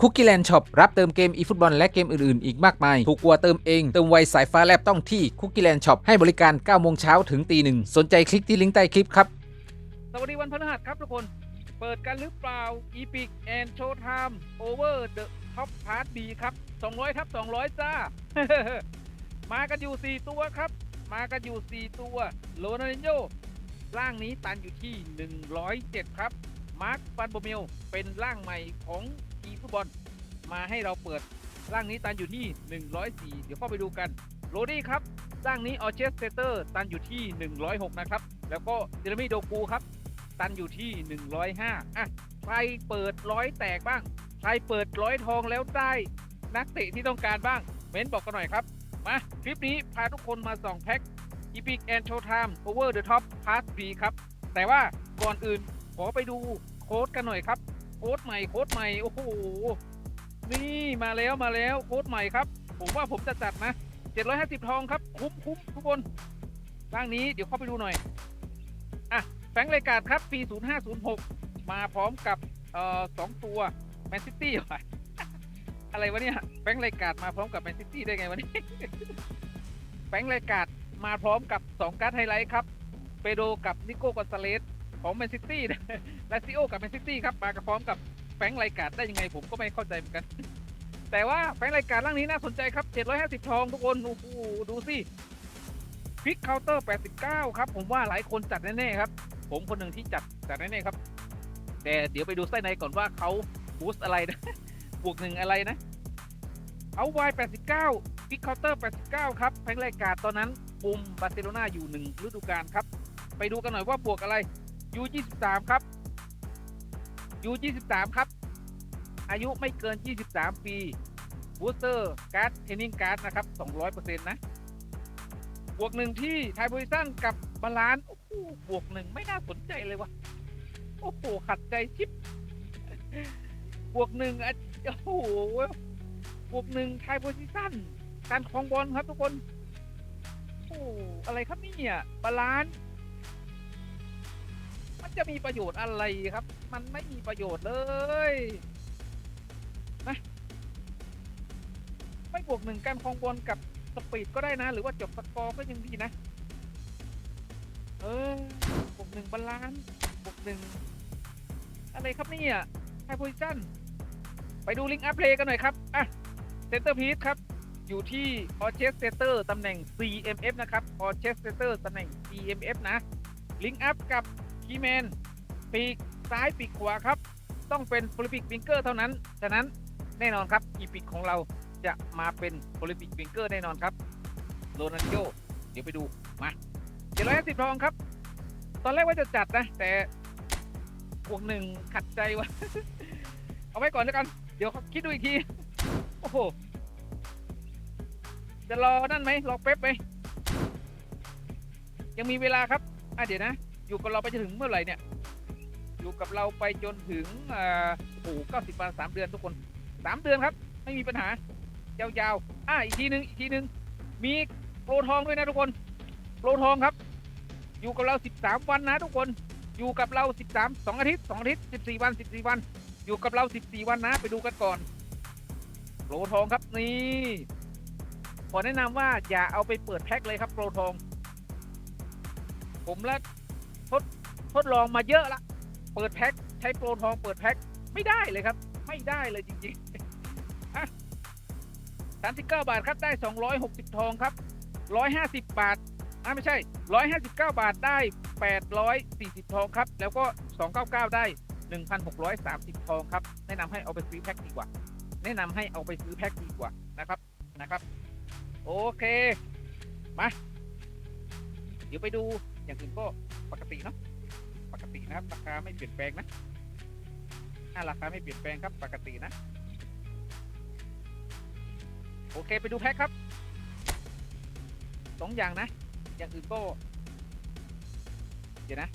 คุกกี้แลนด์ช็อปรับเติมเกมอีฟุตบอลและเกมอื่นๆ อีกมากมาย ถูกกว่าเติมเอง เติมไวสายฟ้าแลบต้องที่คุกกี้แลนด์ช็อปให้บริการ 9 โมงเช้าถึงตีหนึ่งสนใจคลิกที่ลิงก์ใต้คลิปครับ สวัสดีวันพฤหัสครับทุกคน เปิดกันหรือเปล่า Epic and Showtime Over the Top Part B ครับ 200ทับ 200 จ้า มากันอยู่ 4 ตัวครับ มากันอยู่ 4 ตัวโลนารินโยร่างนี้ตันอยู่ที่ 107 ครับ มาร์คฟันโบเมลเป็นร่างใหม่ของ ทีฟุตบอลมาให้เราเปิดร่างนี้ตันอยู่ที่ 104 เดี๋ยวเข้าไปดูกันโรดี้ครับร่างนี้ออเชสเตเตอร์ตันอยู่ที่ 106 นะครับ แล้วก็เจเรมี่โดกูครับ ตันอยู่ที่ 105 อะ ใครเปิดร้อยแตกบ้าง ใครเปิดร้อยทองแล้วได้นักเตะที่ต้องการบ้าง เม้นบอกกันหน่อยครับ มา คลิปนี้พาทุกคนมาส่องแพ็ค Epic and Showtime Over the Top Part 3ครับ แต่ว่าก่อนอื่นขอไปดูโค้ดกันหน่อยครับ โค้ดใหม่โค้ดใหม่โอ้โหนี่มาแล้วมาแล้วโค้ดใหม่ครับ ผมว่าผมจะจัดนะ750 ทองครับ คุ้มคุ้มทุกคนร่างนี้เดี๋ยวเข้าไปดูหน่อยอะแฟงค์รายการครับปี0506 มาพร้อมกับเอ่อสองตัวแมนซิตี้วะอะไรวะเนี่ยแฟงค์รายการมาพร้อมกับแมนซิตี้ได้ไงวะเนี่ยแฟงค์รายการมาพร้อมกับ 2 การ์ดไฮไลท์ครับเปโดกับนิโก้กอนซาเลส ของแมนซิตี้ลาซิโอกับแมนซิตี้ครับมากับพร้อมกับแฟงค์รการได้ยังไงผมก็ไม่เข้าใจเหมือนกัน แต่ว่าแฟงค์รการร่างนี้น่าสนใจครับ 750 ทองทุกคนโอ้โหดูสิคลิกเคาน์เตอร์ 89 ครับ ผมว่าหลายคนจัดแน่ๆครับ ผมคนหนึ่งที่จัดจัดแน่ๆครับ แต่เดี๋ยวไปดูไส้ในก่อนว่าเขาบูสต์อะไรนะบวกหนึ่งอะไรนะ เอาไว89คลิกเคาน์เตอร์ 89 ครับแพงไรการตอนนั้นบุมบาร์เซโลนาอยู่หนึ่งฤดูกาลครับ ไปดูกันหน่อยว่าบวกอะไร U23 ครับ U23 ครับ อายุไม่เกิน23ปีบูสเตอร์การ์ดเทนนิงการ์ดนะครับ200%นะบวกหนึ่งที่ไทยโพซิชั่นกับบาลานโอ้โหบวกหนึ่งไม่น่าสนใจเลยวะโอ้โหขัดใจชิปบวกหนึ่งอะโอ้โหบวกหนึ่งไทยโพซิชั่นการครองบอลครับทุกคน โอ้โหอะไรครับเนี่ยบาลานซ์มัน จะมีประโยชน์อะไรครับ มันไม่มีประโยชน์เลยนะไม่บวกหนึ่งการคองบอลกับสปีดก็ได้นะ หรือว่าจบสกอร์ก็ยังดีนะ เออบวกหนึ่งบาลานซ์บวกหนึ่งอะไรครับนี่ยไฮโพซิชั่นไปดูลิงก์อัพเพลย์กันหน่อยครับอะเซนเตอร์พีซครับอยู่ที่ออเชสเซเตอร์ตำแหน่ง CMF นะครับออเชสเซเตอร์ตำแหน่ง CMF นะลิงก์อัพกับ คีแมนปีกซ้ายปีกขวาครับ ต้องเป็นโ o ลิปิกวิงเกอร์เท่านั้น ฉะนั้นแน่นอนครับอีพิกของเราจะมาเป็นโ o ลิปิกวิงเกอร์แน่นอนครับโรนัลโยเดี๋ยวไปดูมา750ทองครับ ตอนแรกว่าจะจัดนะ แต่บวกหนึ่งขัดใจวะเอาไว้ก่อนแล้วกัน เดี๋ยวคิดดูอีกที โอ้โห จะรอนั่นไหมรอเป๊ปไหมยังมีเวลาครับ อะเดี๋ยวนะ อยู่กับเราไปจนถึงเมื่อไหร่เนี่ย อยู่กับเราไปจนถึงอ่าโอ้โหเก้าสิบวันสามเดือนทุกคนสามเดือนครับ ไม่มีปัญหายาวๆอะอีกทีหนึ่งอีกทีหนึ่งมีโปรทองด้วยนะทุกคนโปรทองครับ อยู่กับเรา13วันนะทุกคนอยู่กับเรา13 2องอาทิตย์2องอาทิตย์14วัน14วัน อยู่กับเรา14วันนะ ไปดูกันก่อนโปรทองครับนี่ขอแนะนำว่าอย่าเอาไปเปิดแพ็คเลยครับโปรทอง ผมและ ทดลองมาเยอะละ เปิดแพ็คใช้โปรทองเปิดแพ็คไม่ได้เลยครับ ไม่ได้เลยจริงๆอะ39 บาทครับได้ 260 ทองครับ 150 บาทอ่าไม่ใช่ 159 บาทได้ 840 ทองครับ แล้วก็ 299 ได้ 1,630 ทองครับ แนะนำให้เอาไปซื้อแพ็คดีกว่า แนะนำให้เอาไปซื้อแพ็คดีกว่านะครับนะครับ โอเค มา เดี๋ยวไปดูอย่างอื่นก็ปกติเนาะ ตินะครับ ราคาไม่เปลี่ยนแปลงนะถ้าราคาไม่เปลี่ยนแปลงครับ ปกตินะ โอเคไปดูแพ็คครับสองอย่างนะ อย่างอื่นก็เดี๋ยวนะ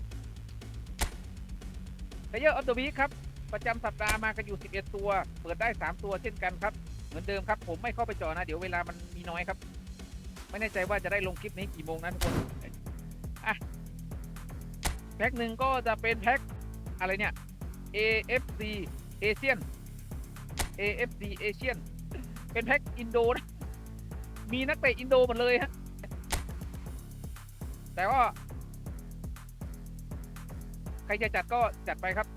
Player of the Week ครับ ประจำสัปดาห์มากันอยู่ 11 ตัว เปิดได้ 3 ตัวเช่นกันครับ เหมือนเดิมครับ ผมไม่เข้าไปจอนะ เดี๋ยวเวลามันมีน้อยครับ ไม่แน่ใจว่าจะได้ลงคลิปนี้กี่โมงนะทุกคน พ็คหนึ่งก็จะเป็นแพ็คอะไรเนี่ย AFC เอเชียน AFC Asian เป็นแพ็กอินโดนะ มีนักเตะอินโดหมดเลยฮะ แต่ว่า ใครจะจัดก็จัดไปครับ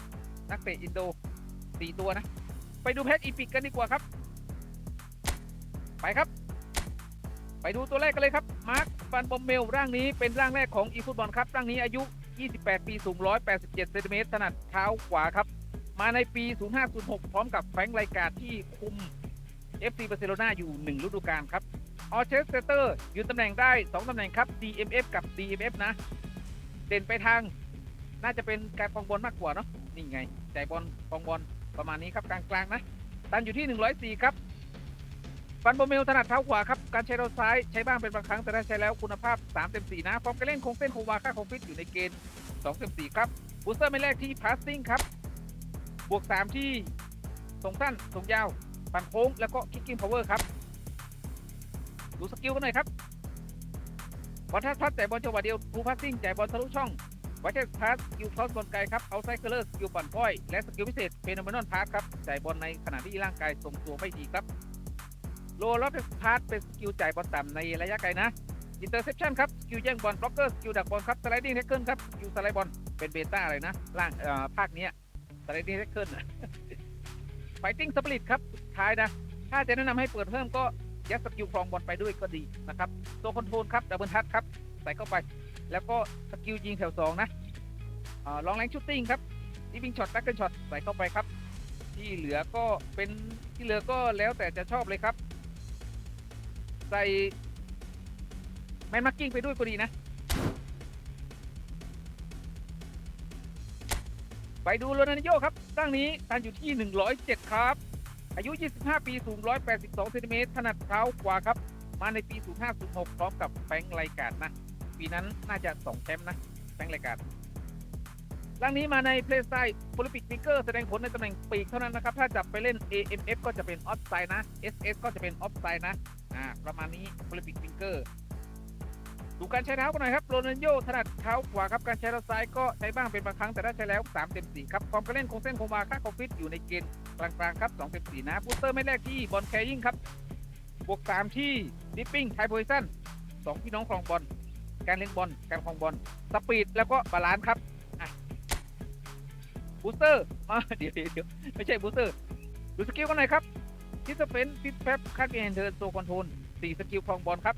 นักเตะอินโดสี่ตัวนะ ไปดูแพ็กอีพิกกันดีกว่าครับ ไปครับ ไปดูตัวแรกกันเลยครับ มาร์คฟันบอมเมลร่างนี้เป็นร่างแรกของอีฟุตบอลครับ ร่างนี้อายุ 28 ปี สูง 187 เซนติเมตร ถนัดเท้าขวาครับ มาในปี 0506 พร้อมกับแฟงรายการที่คุม FC บาร์เซโลนาอยู่ 1 ฤดูกาลครับ ออเชสเตอร์ยืนตำแหน่งได้ 2 ตำแหน่งครับ DMF กับ DMF นะ เด่นไปทาง น่าจะเป็นการครองบอลมากกว่าเนาะ นี่ไง ใจบอลครองบอลประมาณนี้ครับกลางๆนะ ตันอยู่ที่ 104 ครับ ฟันโบเมลถนัดเท้าขวาครับ การใช้เท้าซ้ายใช้บ้างเป็นบางครั้งแต่ถ้าใช้แล้วคุณภาพ3เต็ม4นะฟอร์มการเล่นคงเส้นคงวาค่าคงฟิตอยู่ในเกณฑ์2เต็ม4ครับบูสเตอร์ไม่แรกที่พาสซิ่งครับ บวก 3 ที่ส่งสั้นส่งยาว ปั่นโค้ง แล้วก็คิกกิ้งพาวเวอร์ครับ ดูสกิลกันหน่อยครับบอลทัดพัดแต่บอลจังหวะเดียวทูพาสซิ่งจ่ายบอลทะลุช่องไวเทสพาสสกิลครอสบอลไกลครับเอาไซเคิลเลอร์สกิลปั่นก้อย และสกิลพิเศษเฟนอเมนอนพาสครับจ่ายบอลในขณะที่ร่างกายทรงตัวไม่ดีครับ โลลอตพาสเป็นสกิลจ่ายบอลต่ำในระยะไกลนะอินเตอร์เซปชันครับสกิลแย่งบอลบล็อกเกอร์สกิลดักบอลครับสไลดิ้งแท็กเกิลครับสกิลสไลด์บอลเป็นเบต้าอะไรนะล่างเอ่อภาคเนี้ยสไลดิ้งแท็กเกิลไฟติ้งสปริตครับสุดท้ายนะ ถ้าจะแนะนำให้เปิดเพิ่มก็ยัดสกิลครองบอลไปด้วยก็ดีนะครับ ตัวคอนโทรลครับดับเบิลทัชครับ ใส่เข้าไป แล้วก็สกิลยิงแถวสองนะอ่าลองแรงชูตติ้งครับดิวิ่งช็อตแบ็กเกิลช็อตใส่เข้าไปครับ ที่เหลือก็เป็นที่เหลือก็แล้วแต่จะชอบเลยครับ ส่แมนมาร์กิ้งไปด้วยก็ดีนะ ไปดูโรนัลโยครับตั้งนี้ตันอยู่ที่ 107 ครับ อายุ 25 ปี สูง 182เซนติเมตรถนัดเท้าขวาครับ มาในปี 0506 พร้อมกับแฟงค์รายการนะ ปีนั้นน่าจะ 2 แชมป์นะแฟงค์รายการร่างนี้มาในเพลย์สไตล์โอลิมปิกฟิกเกอร์แสดงผลในตำแหน่งปีกเท่านั้นนะครับ ถ้าจับไปเล่น AMF ก็จะเป็นออฟไซด์นะ SS ก็จะเป็นออฟไซด์นะ อ่าประมาณนี้โอลิมปิกฟิกเกอร์ดูการใช้เท้ากันหน่อยครับโรนัลโยถนัดเท้าขวาครับการใช้เท้าซ้ายก็ใช้บ้างเป็นบางครั้งแต่ถ้าใช้แล้ว3เต็ม4ครับความการเล่นคงเส้นคงวาค่าคอมฟิตอยู่ในเกณฑ์กลางๆครับ2เต็ม4นะบูสเตอร์ไม่แรกที่บอลแคริ่งครับบวก 3 ที่ดิปปิ้งไทโพซิชั่นสองพี่น้องครองบอลการเล่นบอลการครองบอลสปีดแล้วก็บาลานซ์ครับบูสเตอร์มาเดี๋ยวเดี๋ยวไม่ใช่บูสเตอร์ดูสกิลกันหน่อยครับ ทิสเฟนทิสแฟบคัดเอนเทิร์นโซคอนโทรล4สกิลครองบอลครับ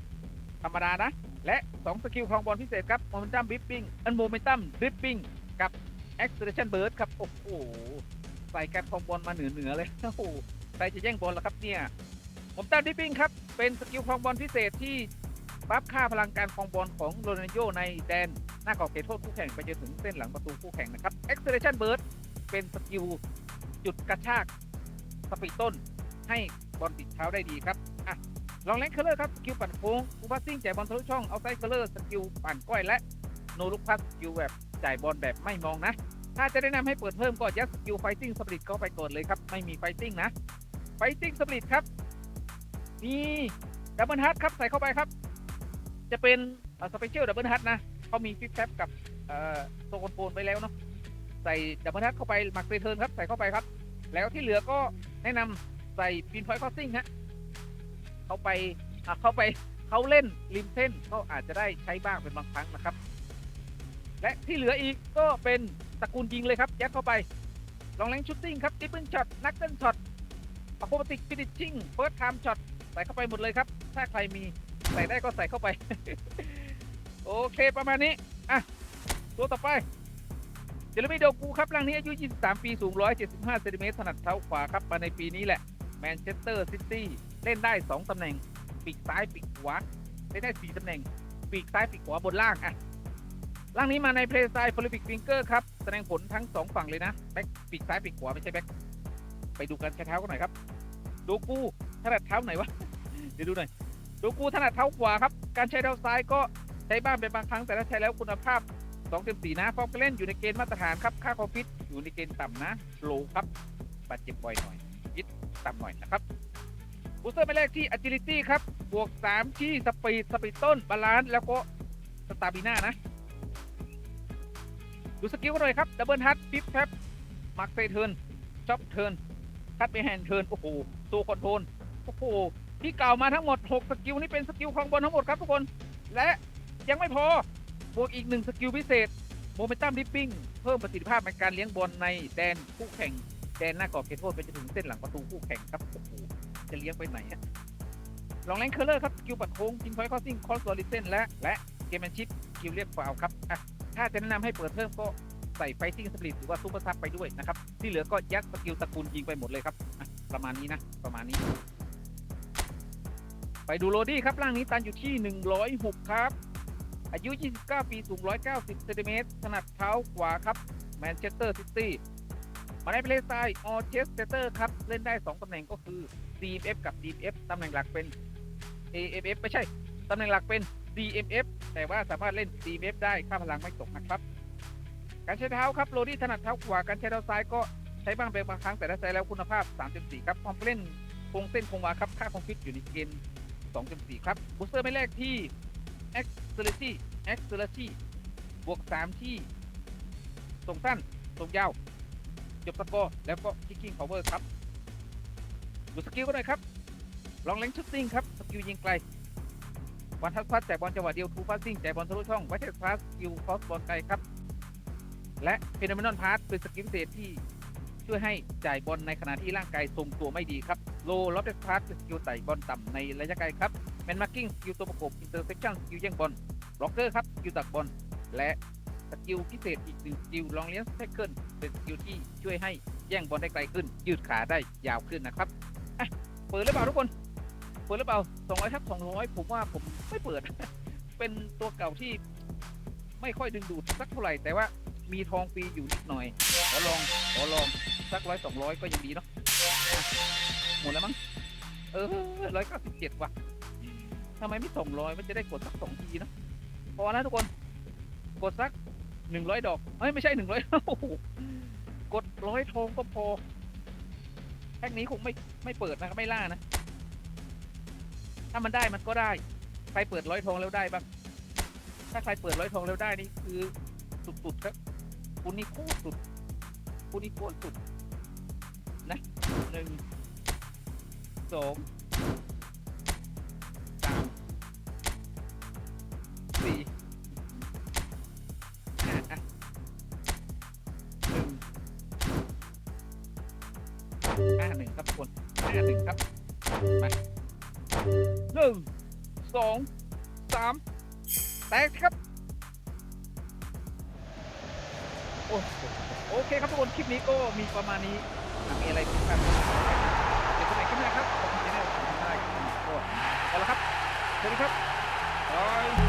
ธรรมดานะ และ 2 สกิลครองบอลพิเศษครับโมเมนตัมบิปปิ้งอันโมเมนตัมดริปปิ้งกับ acceleration burst ครับ โอ้โห ใส่การครองบอลมาเหนือเหนือเลยโอ้โหใครจะแย่งบอลล่ะครับเนี่ยโมเมนตัมดริปปิ้งครับ เป็นสกิลครองบอลพิเศษที่บัฟค่าพลังการครองบอลของโรนัลโยในแดนหน้ากรอบเขตโทษคู่แข่งไปจนถึงเส้นหลังประตูคู่แข่งนะครับ acceleration burst เป็นสกิลจุดกระชากสปีดต้น ให้บอลติดเท้าได้ดีครับอะลองแรงเคอร์เลอร์ครับสกิลปั่นโค้งคูพัสซิ่งจ่ายบอลทะลุช่องเอาไซเคอร์เลอร์สกิลปั่นก้อยและโนลุกพัสสกิลแบบจ่ายบอลแบบไม่มองนะ ถ้าจะแนะนำให้เปิดเพิ่มก็ยัดสกิลไฟติ้งสปริตเข้าไปก่อนเลยครับ ไม่มีไฟติ้งนะ ไฟติ้งสปริตครับนี่ดับเบิลฮัทครับใส่เข้าไปครับ จะเป็นสเปเชียลดับเบิลฮัทนะเขามีฟิปแท็บกับโซโคนโฟนไปแล้วเนาะใส่ดับเบิลฮัทเข้าไปหมักเรเทิร์นครับใส่เข้าไปครับ แล้วที่เหลือก็แนะนำ ใส่ปินพอยต์คอสซิ่งฮะเขาไปเขาไปเขาเล่นริมเส้นก็อาจจะได้ใช้บ้างเป็นบางครั้งนะครับ และที่เหลืออีกก็เป็นตระกูลยิงเลยครับ ยัดเข้าไป ลองแรงชุตติ้งครับดิปเปิลช็อตนักเต้นช็อตอะโคติกฟินิชชิ่งเฟิร์สไทม์ช็อตใส่เข้าไปหมดเลยครับ ถ้าใครมีใส่ได้ก็ใส่เข้าไป โอเคประมาณนี้ อะ ตัวต่อไปเจเรมี่โดกูครับร่างนี้อายุ 23 ปี สูง 175 เซนติเมตรถนัดเท้าขวาครับ มาในปีนี้แหละ แมนเชสเตอร์ซิตี้เล่นได้ 2 ตำแหน่ง ปีกซ้ายปีกขวาเล่นได้ 4 ตำแหน่ง ปีกซ้ายปีกขวาบนล่างอะล่างนี้มาในเพลย์สไตล์โพลิปิกฟิงเกอร์ครับ แสดงผลทั้ง 2 ฝั่งเลยนะแบ็คปีกซ้ายปีกขวาไม่ใช่แบ็คไปดูกันใช้เท้ากันหน่อยครับดูกูถนัดเท้าไหนวะเดี๋ยวดูหน่อยดูกูถนัดเท้าขวาครับ การใช้เท้าซ้ายก็ใช้บ้างเป็นบางครั้งแต่ถ้าใช้แล้วคุณภาพ2เต็ม4นะฟอร์มการเล่นอยู่ในเกณฑ์มาตรฐานครับค่าคอมฟิตอยู่ในเกณฑ์ต่ำนะโลครับบาดเจ็บบ่อยหน่อยิดต่ำหน่อยนะครับบูสเตอร์ไปแรกที่ agility ครับ บวก 3 ที่สปีดสปีดต้นบาลานซ์แล้วก็สตาบิน่านะ ดูสกิลกันหน่อยครับดับเบิลฮัทฟิปแท็บมาร์คเซเทิร์นช็อปเทิร์นคัดไปแฮนด์เทิร์นโอ้โหตัวคอนโทรลโอ้โหที่เก่ามาทั้งหมด 6 สกิลนี่เป็นสกิลครองบอลทั้งหมดครับทุกคน และยังไม่พอบวกอีกหนึ่งสกิลพิเศษโมเมนตัมดิปปิ้งเพิ่มประสิทธิภาพในการเลี้ยงบอลในแดนคู่แข่ง แดนหน้ากรอบเขตโทษไปจนถึงเส้นหลังประตูคู่แข่งครับโอ้โหจะเลี้ยงไปไหนฮะลองแรงเคอร์เลอร์ครับกิลปัดโค้งจิงพอยต์คอสซิ่งคอสโซลิเซนและและเกมแมนชิพกิลเรียกฟาวครับอะถ้าจะแนะนำให้เปิดเพิ่มก็ใส่ไฟติ้งสปริตหรือว่าซูเปอร์ซับไปด้วยนะครับ ที่เหลือก็ยัดสกิลตระกูลยิงไปหมดเลยครับ ประมาณนี้นะ ประมาณนี้ ไปดูโรดี้ครับ ร่างนี้ตันอยู่ที่ 106 ครับ อายุ 29 ปี สูง 190 เซนติเมตรถนัดเท้าขวาครับ แมนเชสเตอร์ซิตี้ มาในเพลย์สไตล์ออเชสเตอร์ครับ เล่นได้ 2 ตำแหน่งก็คือ DMF กับ DMF ตำแหน่งหลักเป็น AFF ไม่ใช่ ตำแหน่งหลักเป็น DMF แต่ว่าสามารถเล่น DMF ได้ค่าพลังไม่ตกนะครับ การใช้เท้าครับโรดี้ถนัดเท้าขวาการใช้เท้าซ้ายก็ใช้บ้างเป็นบางครั้งแต่ถ้าใช้แล้วคุณภาพ 3.4 ครับความเล่นคงเส้นคงวาครับค่าคอมฟิตอยู่ในเกณฑ์2.4 ครับบูสเตอร์ไม่แรกที่ Accelerity Accelerity บวก 3 ที่ส่งสั้นส่งยาว จบสกอร์แล้วก็ Kicking Power ครับดูสกิลก็หน่อยครับ ลองเล้งชุดซิ่งครับ สกิลยิงไกลวันทัศพัดแจกบอลจังหวะเดียวทูพาสซิ่งแจกบอลทะลุช่องไวเทสพาสสกิลคอสบอลไกลครับ และเฟน o เมนอนพาสเป็นสกิลพิเศษที่ช่วยให้จ่ายบอลในขณะที่ร่างกายทรงตัวไม่ดีครับโลล็อตเดสพาสเป็นสกิลไต่บอลต่ำในระยะไกลครับแมนมาร์กิ้งสกิลตัวประกบอินเตอร์เซ t ชันสกิลแย่งบอลบล็อกเกอร์ครับสกิลตักบอลและ กิลพิเศษอีกหนึ่งสกิลลองเลี้ยงแท็กเกิลเป็นสกิลที่ช่วยให้แย่งบอลได้ไกลขึ้น ยืดขาได้ยาวขึ้นนะครับอะเปิดหรือเปล่าทุกคน เปิดหรือเปล่า200ทับ200 ผมว่าผมไม่เปิด เป็นตัวเก่าที่ไม่ค่อยดึงดูดสักเท่าไหร่ แต่ว่ามีทองฟรีอยู่นิดหน่อย ขอลอง ขอลอง สักร้อยสองร้อยก็ยังดีเนาะหมดแล้วมั้ง เออร้อยเก้าสิบเจ็ดว่ะทำไมไม่ส่งร้อยมันจะได้กดสักสองทีนะพอนะทุกคน กดสัก หนึ่งร้อยดอกเอ้ยไม่ใช่หนึ่งร้อยกดร้อยทองก็พอแค่นี้คงไม่ไม่เปิดนะครับไม่ล่านะ ถ้ามันได้มันก็ได้ ใครเปิดร้อยทองแล้วได้บ้าง ถ้าใครเปิดร้อยทองแล้วได้นี่คือสุดๆครับคุณนี่โคตรสุดคุณนี่โคตรสุดนะหนึ่งสอง หนึ่งครับทุกคนห้าหนึ่งครับมาหนึ่งสองสามแตกครับโอ้โอเคครับทุกคนคลิปนี้ก็มีประมาณนี้อะมีอะไรผิดพลาดเดี๋ยวคนไหนขึ้นมาครับขอบคุณที่ได้ขอบคุณได้ขอบคุณทุกคนเอาละครับสวัสดีครับบาย